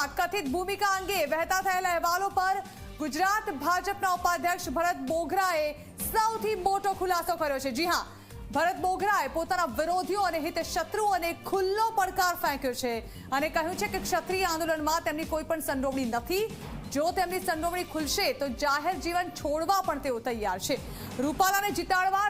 ભાજપમાં કથિત ભૂમિકા અંગે વહેતા થયેલા અહેવાલો પર ગુજરાત ભાજપના ઉપાધ્યક્ષ ભરત બોઘરાએ સૌથી મોટો ખુલાસો કર્યો છે. જી હા, ભરત બોઘરાએ પોતાના વિરોધીઓ અને હિત શત્રુઓને ખુલ્લો પડકાર ફેંક્યો છે અને કહ્યું છે કે ક્ષત્રિય આંદોલનમાં તેમની કોઈ પણ સંડોવણી નથી. જો તેમની સંડોવણી ખુલશે તો જાહેર જીવન છોડવા પણ તેઓ તૈયાર છે. રૂપાલાને જીતાડવા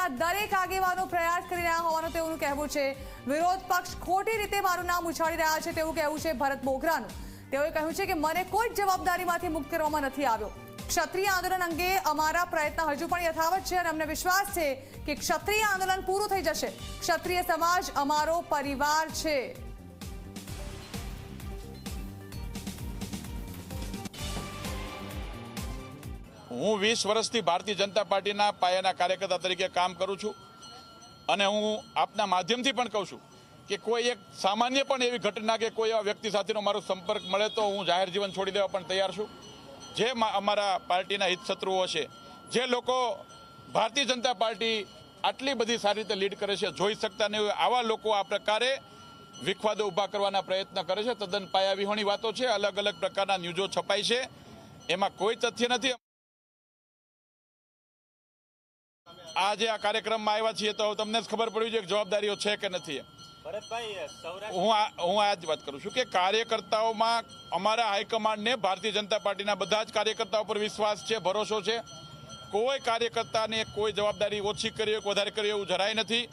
રાજકોટના દરેક આગેવાનો પ્રયાસ કરી રહ્યા હોવાનું તેઓનું કહેવું છે. વિરોધ પક્ષ ખોટી રીતે મારું નામ ઉછાળી રહ્યા છે તેવું કહેવું છે ભરત બોઘરાનું તેઓએ કહ્યું છે કે મને કોઈ જ જવાબદારીમાંથી મુક્ત કરવામાં નથી આવ્યો. ક્ષત્રિય આંદોલન અંગે અમારા પ્રયત્ન હજુ પણ યથાવત છે અને અમને વિશ્વાસ છે કે ક્ષત્રિય આંદોલન પૂરું થઈ જશે. ક્ષત્રિય સમાજ અમારો પરિવાર છે. હું વીસ વર્ષથી ભારતીય જનતા પાર્ટીના પાયાના કાર્યકર્તા તરીકે કામ કરું છું. અને હું આપના માધ્યમથી પણ કહું છું કે કોઈ એક સામાન્ય પણ એવી ઘટના કે કોઈ એવા વ્યક્તિ સાથેનો મારો સંપર્ક મળે તો હું જાહેર જીવન છોડી દેવા પણ તૈયાર છું. જે અમારા પાર્ટીના હિતશત્રુઓ છે જે લોકો ભારતીય જનતા પાર્ટી આટલી બધી સારી રીતે લીડ કરે છે, જોઈ શકતા નહીં આવા લોકો આ પ્રકારે વિખવાદો ઊભા કરવાના પ્રયત્ન કરે છે. તદ્દન પાયાવિહોણી વાતો છે અલગ અલગ પ્રકારના ન્યૂઝો છપાય છે. એમાં કોઈ તથ્ય નથી. આજે આ કાર્યક્રમમાં આવ્યા છીએ તો તમને જ ખબર પડવી જોઈએ કે જવાબદારીઓ છે કે નથી હું આ હું આ જ વાત કરું છું કે કાર્યકર્તાઓમાં અમારા હાઈકમાન્ડને ભારતીય જનતા પાર્ટીના બધા જ કાર્યકર્તાઓ પર વિશ્વાસ છે ભરોસો છે. કોઈ કાર્યકર્તાને કોઈ જવાબદારી ઓછી કરી વધારે કરી એવું જરાય નથી.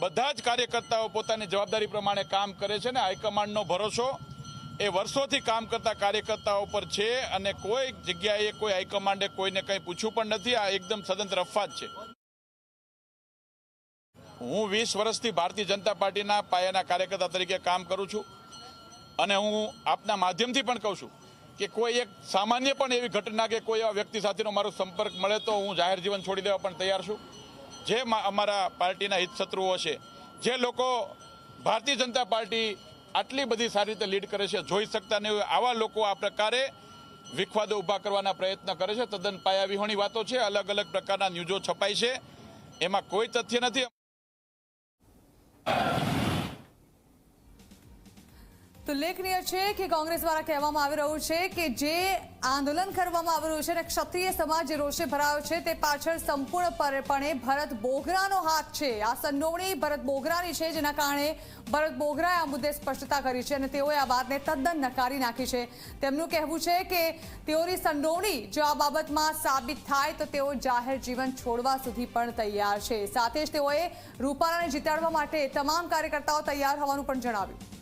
બધા જ કાર્યકર્તાઓ પોતાની જવાબદારી પ્રમાણે કામ કરે છે ને હાઈકમાન્ડનો ભરોસો એ વર્ષોથી કામ કરતા કાર્યકર્તાઓ પર છે અને કોઈ જગ્યાએ કોઈ હાઈકમાન્ડે કોઈને કંઈ પૂછ્યું પણ નથી. આ એકદમ સદંતર અફવાજ છે. હું વીસ વર્ષથી ભારતીય જનતા પાર્ટીના પાયાના કાર્યકર્તા તરીકે કામ કરું છું અને હું આપના માધ્યમથી પણ કહું છું કે કોઈ એક સામાન્ય પણ એવી ઘટના કે કોઈ એવા વ્યક્તિ સાથેનો મારો સંપર્ક મળે તો હું જાહેર જીવન છોડી દેવા પણ તૈયાર છું. જે અમારા પાર્ટીના હિતશત્રુઓ છે, જે લોકો ભારતીય જનતા પાર્ટી આટલી બધી સારી રીતે લીડ કરે છે, જોઈ શકતા નહીં હોય, આવા લોકો આ પ્રકારે વિખવાદો ઊભા કરવાના પ્રયત્ન કરે છે. તદ્દન પાયાવિહોણી વાતો છે અલગ અલગ પ્રકારના ન્યૂઝો છપાય છે. એમાં કોઈ તથ્ય નથી. Uh... તો ઉલ્લેખનીય છે કે કોંગ્રેસ દ્વારા કહેવામાં આવી રહ્યું છે કે જે આંદોલન કરવામાં આવી રહ્યું છે અને ક્ષત્રિય સમાજ જે રોષે ભરાયો છે તે પાછળ સંપૂર્ણપણે ભરત બોગરાનો હાથ છે. આ સંડોવણી ભરત બોગરાની છે, જેના કારણે ભરત બોગરાએ આ મુદ્દે સ્પષ્ટતા કરી છે અને તેઓએ આ વાતને તદ્દન નકારી નાખી છે. તેમનું કહેવું છે કે તેઓની સંડોવણી જો આ બાબતમાં સાબિત થાય તો તેઓ જાહેર જીવન છોડવા સુધી પણ તૈયાર છે. સાથે જ તેઓએ રૂપાલાને જીતાડવા માટે તમામ કાર્યકર્તાઓ તૈયાર હોવાનું પણ જણાવ્યું.